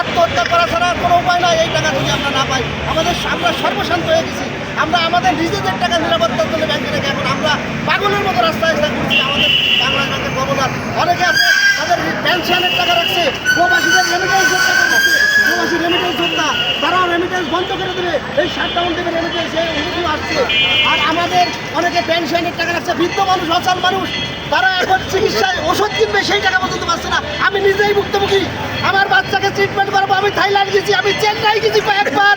আত্মহত্যা করা ছাড়া কোনো উপায় নাই, এই টাকা যদি আমরা না পাই। আমাদের আমরা সর্বশান্ত হয়ে গেছি। আমরা আমাদের নিজেদের টাকা নিরাপত্তার জন্য ব্যাংকে রেখে এখন আমরা পাগলের মতো রাস্তায় ঘুরছি। আমাদের বাংলা ব্যাংকের অনেকে আছে, তাদের পেনশনের টাকা রাখছে। প্রবাসীদের টাকা রাখছে। প্রবাসী রেমিটেন্স যোদ্ধা তারাও রেমিটেন্স বন্ধ করে দেবে। এই শাটডাউন দেবে রেমিটেন্স আসছে। আর আমাদের অনেকে পেনশনের টাকা রাখছে। বৃদ্ধ মানুষ, অচল মানুষ, তারা এখন চিকিৎসায় ওষুধ কিনবে, সেই টাকা পর্যন্ত পাচ্ছে না। আমি নিজেই ভুক্তভোগী। আমার বাচ্চাকে ট্রিটমেন্ট করব, আমি থাইল্যান্ড গেছি, আমি চেন্নাই গেছি কয়েকবার।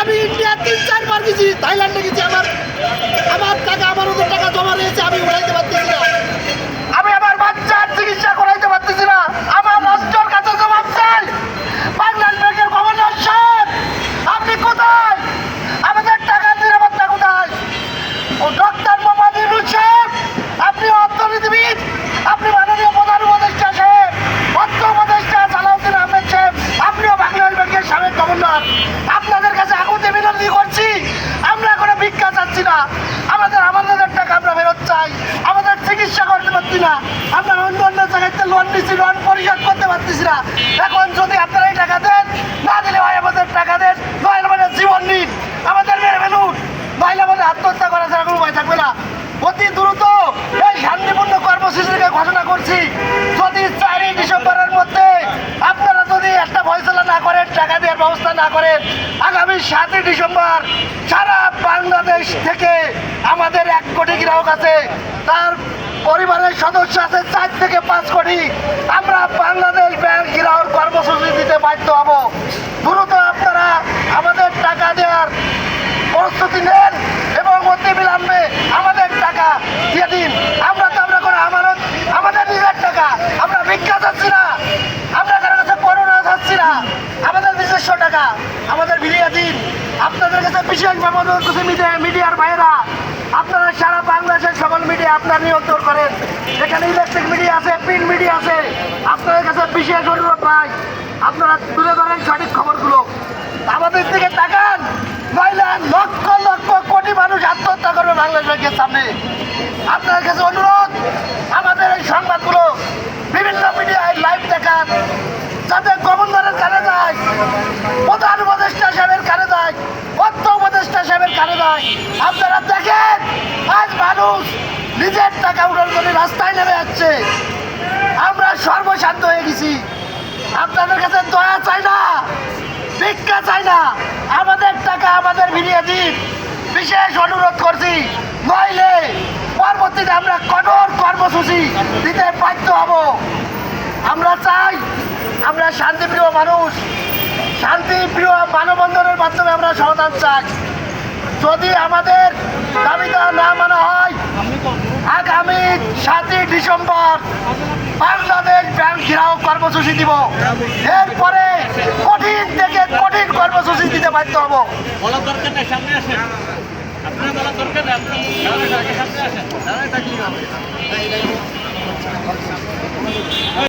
আমি ইন্ডিয়া তিন চারবার গেছি, থাইল্যান্ডে গেছি আমার আমার টাকা আমার ওদের টাকা জমা রয়েছে আমি উড়াইতে পারতেছি না আমি আমার বাচ্চার চিকিৎসা করাইতে পারতেছি না আমার রাষ্ট্রের কাছে জবাব চাই বাংলাদেশ ব্যাংকের গভর্নর সাহেব আপনি কোথায় আমাদের টাকার নিরাপত্তা কোথায় ও ডক্টর মোহাম্মদ ইউনুস সাহেব আপনি অর্থনীতিবিদ আপনি মাননীয় প্রধান উপদেষ্টা সাহেব অর্থ উপদেষ্টা সালাউদ্দিন আহমেদ সাহেব আপনিও বাংলাদেশ ব্যাংকের সাবেক গভর্নর আপনাদের কাছে আকুতি বিনতি করছি আমরা কোনো ভিক্ষা চাচ্ছি না আমাদের আমাদের টাকা আমরা ফেরত চাই আমাদের চিকিৎসা করতে পারছি না আমরা অন্য অন্য জায়গাতে লোন নিচ্ছি লোন পরিশোধ করতে পারতেছি না। এখন যদি আপনারা এই টাকা দেন, না দিলে ভাই আমাদের টাকা দেন নয় আমাদের জীবন নিন। আমাদের মেরে ফেলুন নইলে আমাদের আত্মহত্যা করা ছাড়া কোনো উপায় থাকবে না। অতি দ্রুত এই শান্তিপূর্ণ কর্মসূচিকে ঘোষণা করছি। যদি চারই ডিসেম্বরের মধ্যে আপনারা যদি একটা ফয়সলা না করেন, টাকা দেওয়ার ব্যবস্থা না করেন, আগামী সাতই ডিসেম্বর সারা বাংলাদেশ থেকে আমাদের এক কোটি গ্রাহক আছে। তার পরিবারের সদস্য আছে চার থেকে পাঁচ কোটি। আমরা বাংলাদেশ ব্যাংক গ্রাহক কর্মসূচি দিতে বাধ্য হব। দ্রুত আপনারা আমাদের টাকা দেওয়ার প্রস্তুতি নেন এবং অতি বিলম্বে আমাদের টাকা দিয়ে দিন। আমরা তো আমরা কোনো আমানত, আমাদের নিজের টাকা। আমরা ভিক্ষা চাচ্ছি না। আমরা কারও কাছে করোনা চাচ্ছি না। আমাদের নিজস্ব টাকা। আমাদের ফিরিয়ে দিন। আপনাদের কাছে বিশেষভাবে মিডিয়ার ভাইয়েরা। আপনারা সারা বাংলাদেশের সকল মিডিয়া আপনার নিয়ন্ত্রণ করেন। এখানে ইলেকট্রিক মিডিয়া আছে প্রিন্ট মিডিয়া আছে। আপনাদের কাছে বিশেষ অনুরোধ নাই আপনারা তুলে ধরেন সঠিক খবরগুলো। আমাদের দিকে তাকান, নইলে লক্ষ লক্ষ কোটি মানুষ আত্মহত্যা করবে বাংলাদেশের সামনে। আপনার কাছে অনুরোধ, আমাদের এই সংবাদগুলো বিভিন্ন মিডিয়ায় লাইভ দেখান, যাতে সাহেবের কানে যায় আপনারা দেখেন, আজ মানুষ নিজের টাকা উঠার জন্য রাস্তায় নেমে যাচ্ছে আমরা সর্বশান্ত হয়ে গেছি। আপনাদের কাছে দয়া চাই না, ভিক্ষা চাই না। আমাদের টাকা আমাদের ফিরিয়ে দিন বিশেষ অনুরোধ করছি, নইলে পরবর্তীতে আমরা কঠোর কর্মসূচি দিতে বাধ্য হব। আমরা চাই, আমরা শান্তিপ্রিয় মানুষ, শান্তিপ্রিয় মানবন্ধনের মাধ্যমে আমরা সমাধান চাই। যদি আমাদের দাবিটা না মানা হয়, আগামী সাতই ডিসেম্বর বাংলাদেশ ব্যাংক ঘেরাও কর্মসূচি দিব। এরপরে কঠিন থেকে কঠিন কর্মসূচি দিতে বাধ্য হব।